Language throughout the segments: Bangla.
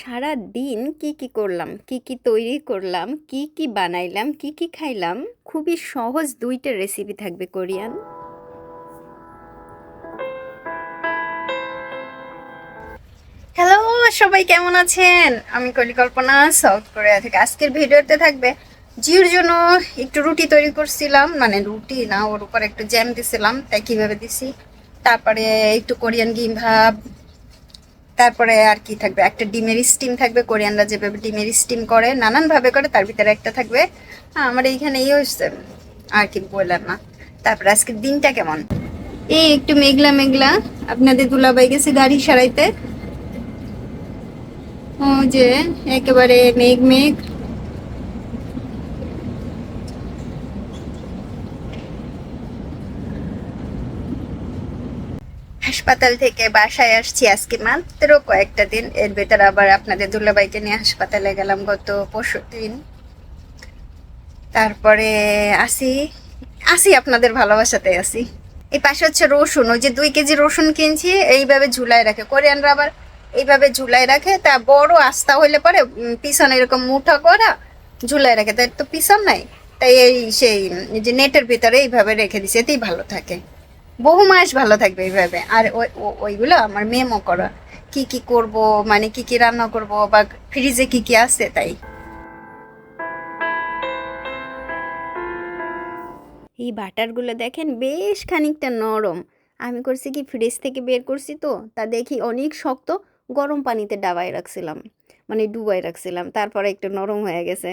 সারা দিন কি কি করলাম, কি কি তৈরি করলাম, কি কি বানাইলাম, কি কি খাইলাম? খুবই সহজ দুইটা রেসিপি থাকবে, কোরিয়ান। হ্যালো সবাই কেমন আছেন? আমি কলিকল্পনা সাউথ কোরিয়া থেকে। আজকের ভিডিওতে থাকবে জিওর জন্য একটু রুটি তৈরি করছিলাম। মানে রুটি না, ওর উপর একটু জ্যাম দিছিলাম, তাই কীভাবে দিছি? তারপরে একটু কোরিয়ান গিম ভাব তারপরে আর কি থাকবে? একটা ডিমের স্টিম থাকবে কোরিয়ানরা যেভাবে ডিমের স্টিম করে নানানভাবে করে তার ভিতরে একটা থাকবে হ্যাঁ, আমার এইখানে এই হচ্ছে আর কি বললাম না। তারপরে আজকের দিনটা কেমন? এই একটু মেঘলা মেঘলা আপনাদের দুলাবাই গেছে গাড়ি সারাইতে। ও যে একেবারে মেঘ মেঘ। হাসপাতাল থেকে বাসায় আসছি আজকে মাত্র কয়েকটা দিন। এর ভেতরে আবার আপনাদের দুলাবাইকে নিয়ে হাসপাতালে গেলাম গত পরশু দিন। তারপরে আসি। আসি আপনাদের ভালোবাসাতে আসি। এই পাশে হচ্ছে রসুন, ওই যে দুই কেজি রসুন কিনছি, এইভাবে ঝুলাই রাখে। কোরিয়ানরা আবার এইভাবে ঝুলাই রাখে, তা বড় আস্তা হইলে পরে পিছনে এরকম মুঠা করা ঝুলাই রাখে। তাই তো পিছন নাই। তাই এই সেই, যে নেটের ভিতরে এইভাবে রেখে দিছে, এতেই ভালো থাকে। বহু মাস ভালো থাকবে এইভাবে। আর ওইগুলো আমার মেমো করা। কি কি করব মানে কি কি রান্না করব, বা ফ্রিজে কি কি আছে তাই। এই বাটারগুলো দেখেন বেশ খানিকটা নরম। আমি করছি কি ফ্রিজ থেকে বের করছি তো, তা দেখি অনেক শক্ত গরম পানিতে ডাবায় রাখছিলাম। মানে ডুবাই রাখছিলাম, তারপরে একটু নরম হয়ে গেছে।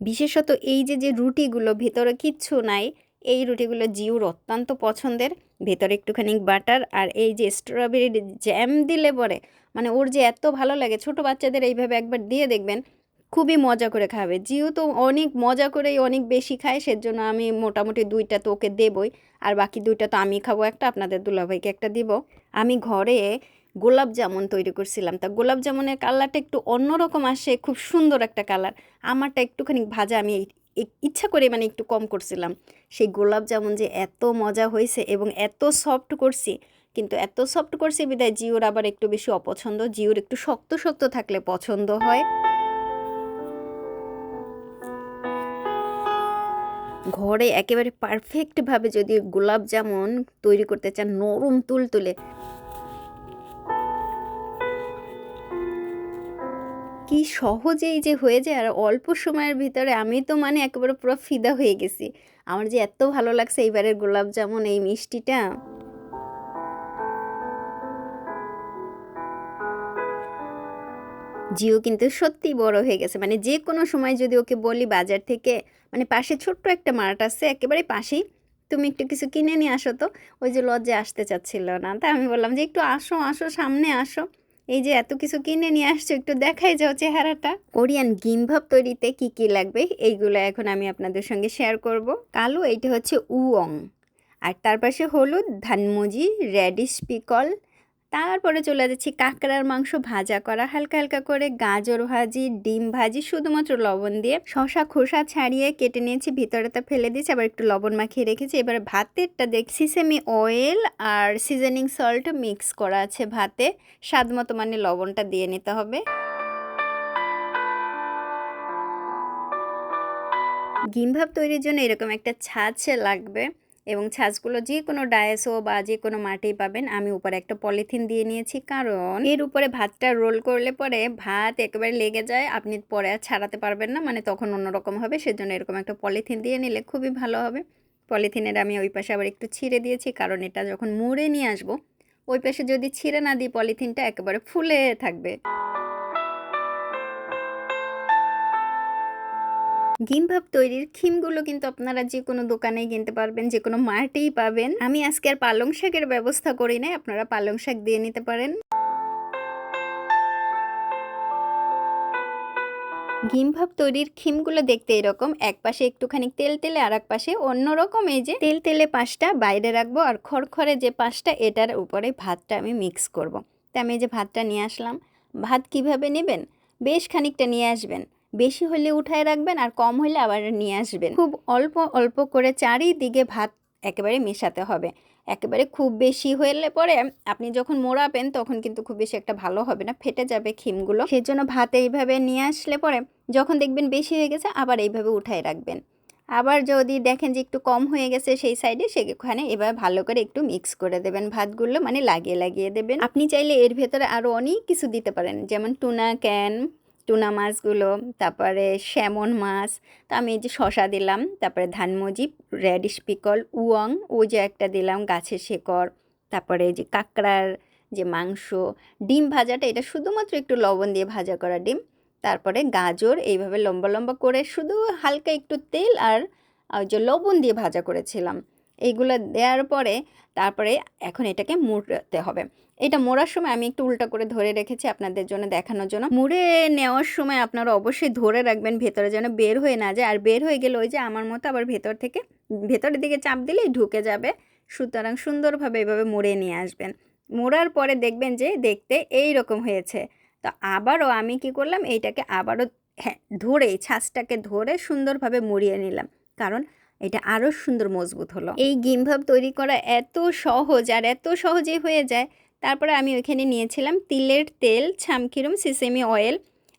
বিশেষত এই যে যে রুটিগুলো ভেতরে কিচ্ছু নাই, এই রুটিগুলো জিউর অত্যন্ত পছন্দের। ভেতরে একটুখানি বাটার আর এই যে স্ট্রবেরি জ্যাম দিলে পরে মানে ওর যে এত ভালো লাগে, ছোট বাচ্চাদের এইভাবে একবার দিয়ে দেখবেন, খুবই মজা করে খাবে। জিউ তো অনেক মজা করেই অনেক বেশি খায়, সেজন্য আমি মোটামুটি দুইটা তো ওকে দেবই, আর বাকি দুইটা তো আমি খাব, একটা আপনাদের দুলাভাইকে একটা দিব। আমি ঘরে গোলাপ জামুন তৈরি করছিলাম। তা গোলাপ জামুনের কালারটা একটু অন্যরকম আসে, খুব সুন্দর একটা কালার। আমারটা একটুখানি ভাজা, আমি ইচ্ছা করে মানে একটু কম করছিলাম। সেই গোলাপ জামুন যে এত মজা হয়েছে এবং এত সফট করছি, কিন্তু এত সফট করছি বিদায় জিওর আবার একটু বেশি অপছন্দ। জিওর একটু শক্ত শক্ত থাকলে পছন্দ হয়। ঘরে একেবারে পারফেক্টভাবে যদি গোলাপ জামুন তৈরি করতে চান, নরম তুলতুলে কি সহজেই যে হয়ে যায় আর অল্প সময়ের ভিতরে আমি তো মানে একেবারে পুরো ফিদা হয়ে গেছি। আমার যে এত ভালো লাগছে এইবারের গোলাপ জামুন, এই মিষ্টিটা। জিও কিন্তু সত্যি বড় হয়ে গেছে। মানে যে কোনো সময় যদি ওকে বলি বাজার থেকে মানে পাশে ছোট্ট একটা মার্ট আছে, একেবারে পাশেই, তুমি একটু কিছু কিনে নিয়ে আসো তো। ওই যে লজ্জে আসতে চাচ্ছিল না। তা আমি বললাম যে একটু আসো আসো, সামনে আসো। এই যে এত কিছু কিনে নিয়ে আসছো, একটু দেখাই যাও চেহারাটা। কোরিয়ান গিমভাব তৈরিতে কি কি লাগবে, এইগুলো এখন আমি আপনাদের সঙ্গে শেয়ার করব। কালো, এইটা হচ্ছে উয়ং আর তার পাশে হলুদ ধানমুজি রেডিশ পিকল তারপরে চলে যাচ্ছি কাঁকড়ার মাংস ভাজা করা। হালকা হালকা করে গাজর ভাজি, ডিম ভাজি, শুধুমাত্র লবণ দিয়ে শশা খোসা ছাড়িয়ে কেটে নিয়েছি। ভিতরেটা ফেলে দিয়েছি, আবার একটু লবণ মাখিয়ে রেখেছি। এবার ভাতেরটা দেখছি সেমি অয়েল আর সিজনিং সল্ট মিক্স করা আছে ভাতে। স্বাদ মতো মানে লবণটা দিয়ে নিতে হবে। গিম ভাব তৈরির জন্য এরকম একটা ছাঁচ লাগবে। এবং ছাঁচগুলো যে কোনো ডায়েসো বা যে কোনো মাটি পাবেন। আমি উপরে একটা পলিথিন দিয়ে নিয়েছি, কারণ এর উপরে ভাতটা রোল করলে পরে ভাত একেবারে লেগে যায়, আপনি পরে আর ছাড়াতে পারবেন না মানে তখন অন্যরকম হবে, সেজন্য এরকম একটা পলিথিন দিয়ে নিলে খুবই ভালো হবে। পলিথিনের আমি ওই পাশে আবার একটু ছিঁড়ে দিয়েছি, কারণ এটা যখন মুড়ে নিয়ে আসব, ওই পাশে যদি ছিঁড়ে না দিই, পলিথিনটা একেবারে ফুলে থাকবে। গিমভাব তৈরির খিমগুলো কিন্তু আপনারা যে কোনো দোকানেই কিনতে পারবেন যে কোনো মার্টেই পাবেন। আমি আজকে আর পালং শাকের ব্যবস্থা করি নাই, আপনারা পালং শাক দিয়ে নিতে পারেন। গিমভাব তৈরির খিমগুলো দেখতে এরকম, এক পাশে একটুখানি তেল তেলে আর এক পাশে অন্যরকম এই যে তেল তেলে পাশটা বাইরে রাখব আর খড়খড়ে যে পাশটা, এটার উপরে ভাতটা আমি মিক্স করব। তা আমি যে ভাতটা নিয়ে আসলাম, ভাত কীভাবে নেবেন? বেশ খানিকটা নিয়ে আসবেন। বেশি হলে উঠায় রাখবেন আর কম হলে আবার নিয়ে আসবেন। খুব অল্প অল্প করে চারিদিকে ভাত একেবারে মেশাতে হবে। একেবারে খুব বেশি হলে পরে আপনি যখন মোড়াবেন তখন কিন্তু খুব বেশি একটা ভালো হবে না, ফেটে যাবে খিমগুলো। সেই জন্য ভাত এইভাবে নিয়ে আসলে পরে যখন দেখবেন বেশি হয়ে গেছে আবার এইভাবে উঠায় রাখবেন। আবার যদি দেখেন যে একটু কম হয়ে গেছে সেই সাইডে সেখানে এবার ভালো করে একটু মিক্স করে দেবেন ভাতগুলো মানে লাগিয়ে লাগিয়ে দেবেন। আপনি চাইলে এর ভেতরে আরও অনেক কিছু দিতে পারেন, যেমন টুনা ক্যান টুনা মাছগুলো তারপরে স্যামন মাছ, তো আমি এই যে শশা দিলাম, তারপরে ধানমজি রেডিশ পিকল, উয়ং ওই যে একটা দিলাম গাছের শেকড়, তারপরে যে কাঁকড়ার যে মাংস, ডিম ভাজাটা, এটা শুধুমাত্র একটু লবণ দিয়ে ভাজা করা ডিম, তারপরে গাজর, এইভাবে লম্বা লম্বা করে শুধু হালকা একটু তেল আর যে লবণ দিয়ে ভাজা করেছিলাম। এইগুলো দেওয়ার পরে, তারপরে এখন এটাকে মুড়তে হবে। এটা মোড়ার সময় আমি একটু উল্টা করে ধরে রেখেছি আপনাদের জন্য দেখানোর জন্য। মুড়ে নেওয়ার সময় আপনারা অবশ্যই ধরে রাখবেন, ভেতরে যেন বের হয়ে না যায়। আর বের হয়ে গেলে ওই যে আমার মতো আবার ভেতর থেকে, ভেতরের দিকে চাপ দিলেই ঢুকে যাবে। সুতরাং সুন্দরভাবে এভাবে মুড়ে নিয়ে আসবেন। মোড়ার পরে দেখবেন যে দেখতে এই রকম হয়েছে। তো আবারও আমি কি করলাম, এইটাকে আবারও হ্যাঁ ধরে ছাঁচটাকে ধরে সুন্দরভাবে মুড়িয়ে নিলাম। কারণ এটা আরও সুন্দর, মজবুত হলো। এই গিমভাব তৈরি করা এত সহজ আর এত সহজেই হয়ে যায়। তারপরে আমি ওইখানে নিয়েছিলাম তিলের তেল ছামকিরম সিসেমি অয়েল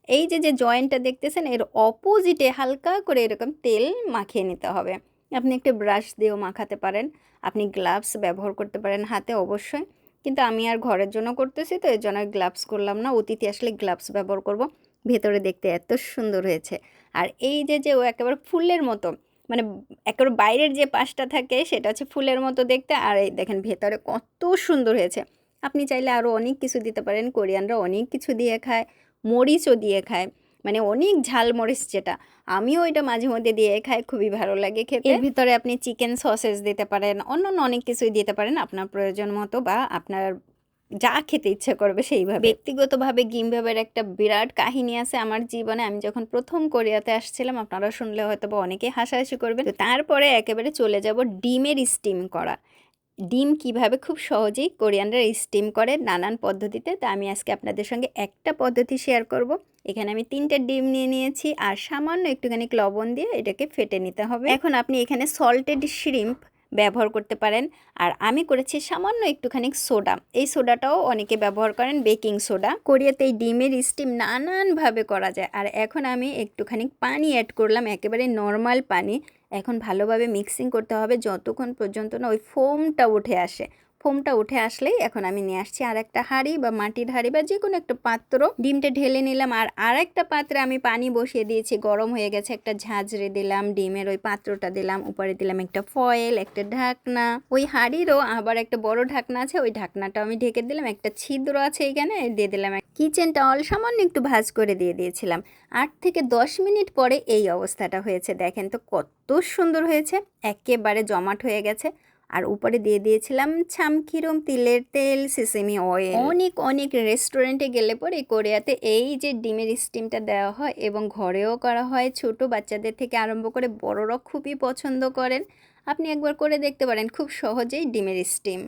এই যে যে জয়েন্টটা দেখতেছেন, এর অপোজিটে হালকা করে এরকম তেল মাখিয়ে নিতে হবে। আপনি একটা ব্রাশ দিয়েও মাখাতে পারেন। আপনি গ্লাভস ব্যবহার করতে পারেন হাতে অবশ্যই। কিন্তু আমি আর ঘরের জন্য করতেছি তো, এর জন্য গ্লাভস করলাম না। অতিথি আসলে গ্লাভস ব্যবহার করব। ভেতরে দেখতে এত সুন্দর হয়েছে। আর এই যে যে ও একেবারে ফুলের মতো মানে একেবারে বাইরের যে পাশটা থাকে, সেটা হচ্ছে ফুলের মতো দেখতে। আর এই দেখেন, ভেতরে কত সুন্দর হয়েছে। আপনি চাইলে আরও অনেক কিছু দিতে পারেন। কোরিয়ানরা অনেক কিছু দিয়ে খায় মরিচও দিয়ে খায়। মানে অনেক ঝাল মরিচ যেটা আমিও এটা মাঝে মধ্যে দিয়ে খাই খুবই ভালো লাগে খেতে। এর ভিতরে আপনি চিকেন সসেস দিতে পারেন অন্য অন্য অনেক কিছুই দিতে পারেন আপনার প্রয়োজন মতো বা আপনার যা খেতে ইচ্ছে করবে সেইভাবে। ব্যক্তিগতভাবে গিমভাবের একটা বিরাট কাহিনী আছে আমার জীবনে। আমি যখন প্রথম কোরিয়াতে আসছিলাম আপনারা শুনলে হয়তো বা অনেকেই হাসাহাসি করবেন। তারপরে একেবারে চলে যাব ডিমের স্টিম করা। ডিম কীভাবে খুব সহজেই কোরিয়ানরা স্টিম করে নানান পদ্ধতিতে, তা আমি আজকে আপনাদের সঙ্গে একটা পদ্ধতি শেয়ার করব। এখানে আমি তিনটে ডিম নিয়ে নিয়েছি আর সামান্য একটুখানি লবণ দিয়ে এটাকে ফেটে নিতে হবে। এখন আপনি এখানে সল্টেড শ্রিম্প ব্যবহার করতে পারেন আর আমি করেছি সামান্য একটুখানি সোডা। এই সোডাটাও অনেকে ব্যবহার করেন বেকিং সোডা। কোরিয়াতে এই ডিমের স্টিম নানানভাবে করা যায়। আর এখন আমি একটুখানি পানি অ্যাড করলাম, একেবারে নর্মাল পানি। এখন ভালোভাবে মিক্সিং করতে হবে যতক্ষণ পর্যন্ত না ওই ফোমটা উঠে আসে। ফোমটা উঠে আসলেই এখন আমি নিয়ে আসছি আর একটা হাঁড়ি বা মাটির হাঁড়ি বা যে কোনো একটা পাত্র। ডিমটা ঢেলে নিলাম আর আর একটা পাত্রে আমি পানি বসিয়ে দিয়েছি, গরম হয়ে গেছে, একটা ঝাঁঝরে দিলাম, ডিমের ওই পাত্রটা দিলাম, উপরে দিলাম একটা ফয়েল একটা ঢাকনা। ওই হাঁড়িরও আবার একটা বড় ঢাকনা আছে, ওই ঢাকনাটা আমি ঢেকে দিলাম, একটা ছিদ্র আছে এখানে দিয়ে দিলাম কিচেনটা অল সামান্য একটু ভাজ করে দিয়ে দিয়েছিলাম। আট থেকে দশ মিনিট পরে এই অবস্থাটা হয়েছে। দেখেন তো কত সুন্দর হয়েছে, একেবারে জমাট হয়ে গেছে। আর উপরে দিয়ে দিয়েছিলাম ছামকিরম তিলের তেল, সিসেমি অয়েল। অনেক অনেক রেস্টুরেন্টে গেলে পরে কোরিয়াতে এই যে ডিমের স্টিমটা দেওয়া হয় এবং ঘরেও করা হয়, ছোট বাচ্চাদের থেকে আরম্ভ করে বড়রা খুবই পছন্দ করেন। আপনি একবার করে দেখতে পারেন, খুব সহজেই ডিমের স্টিম।